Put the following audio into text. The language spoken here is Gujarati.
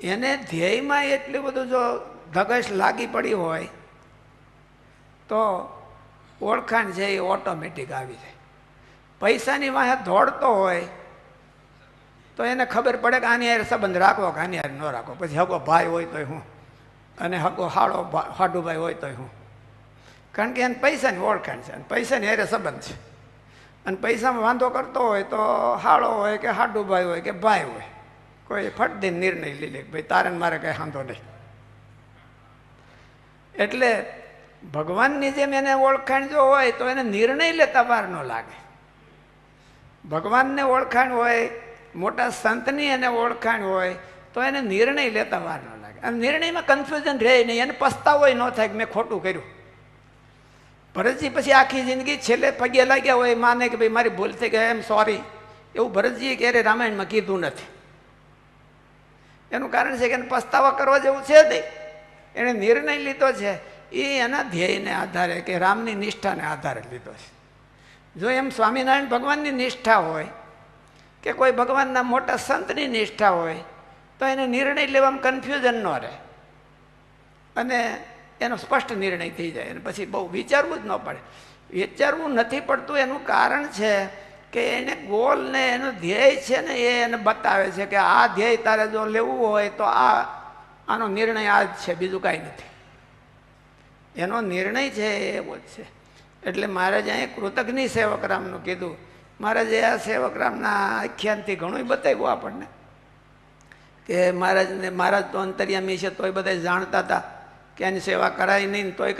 એને ધ્યેયમાં એટલું બધું જો ધગશ લાગી પડી હોય, તો ઓળખાણ છે એ ઓટોમેટિક આવી જાય. પૈસાની વાહે દોડતો હોય, તો એને ખબર પડે કે આની હારે સંબંધ રાખવો કે આની હારે ન રાખો પછી હગો ભાઈ હોય તોય હું, અને હગો હાડો હાડુભાઈ હોય તોય હું. કારણ કે એને પૈસાની ઓળખાણ છે, અને પૈસાની હારે સંબંધ છે. અને પૈસામાં વાંધો કરતો હોય તો હાળો હોય કે હાડુભાઈ હોય કે ભાઈ હોય. કોઈ ફટ દઈને નિર્ણય લઈ લે ભાઈ તારે મારે કંઈ વાંધો નહીં. એટલે ભગવાનની જેમ એને ઓળખાણ જો હોય તો એને નિર્ણય લેતા વાર ન લાગે. ભગવાનને ઓળખાણ હોય, મોટા સંતની એને ઓળખાણ હોય, તો એને નિર્ણય લેતા વાર ન લાગે. અને નિર્ણયમાં કન્ફ્યુઝન રહે નહીં, એને પસ્તાવો ન થાય કે મેં ખોટું કર્યું. ભરતજી પછી આખી જિંદગી છેલ્લે પગે લાગ્યા હોય, માને કે ભાઈ મારી ભૂલ થઈ ગયા એમ સોરી એવું ભરતજીએ ક્યારે રામાયણમાં કીધું નથી. એનું કારણ છે કે એને પસ્તાવા કરવા જેવું છે નહીં એણે નિર્ણય લીધો છે. એ એના ધ્યેયને આધારે કે રામની નિષ્ઠાને આધારે લીધો છે. જો એમ સ્વામિનારાયણ ભગવાનની નિષ્ઠા હોય, કે કોઈ ભગવાનના મોટા સંતની નિષ્ઠા હોય, તો એને નિર્ણય લેવામાં કન્ફ્યુઝન ન રહે. અને એનો સ્પષ્ટ નિર્ણય થઈ જાય. અને પછી બહુ વિચારવું જ ન પડે. વિચારવું નથી પડતું. એનું કારણ છે કે એને ગોલ ને એનું ધ્યેય છે ને એ એને બતાવે છે કે આ ધ્યેય તારે જો લેવું હોય તો આ, આનો નિર્ણય આ જ છે, બીજું કાંઈ નથી. એનો નિર્ણય છે એવો જ છે. એટલે મહારાજ અહીં કૃતજ્ઞ સેવકરામનું કીધું. મહારાજે આ સેવકરામના આખ્યાનથી ઘણું બતાવ્યું આપણને. કે મહારાજને, મહારાજ તો અંતર્યામી છે, તોય બધા જાણતા હતા કે એની સેવા કરાય નહીં તોય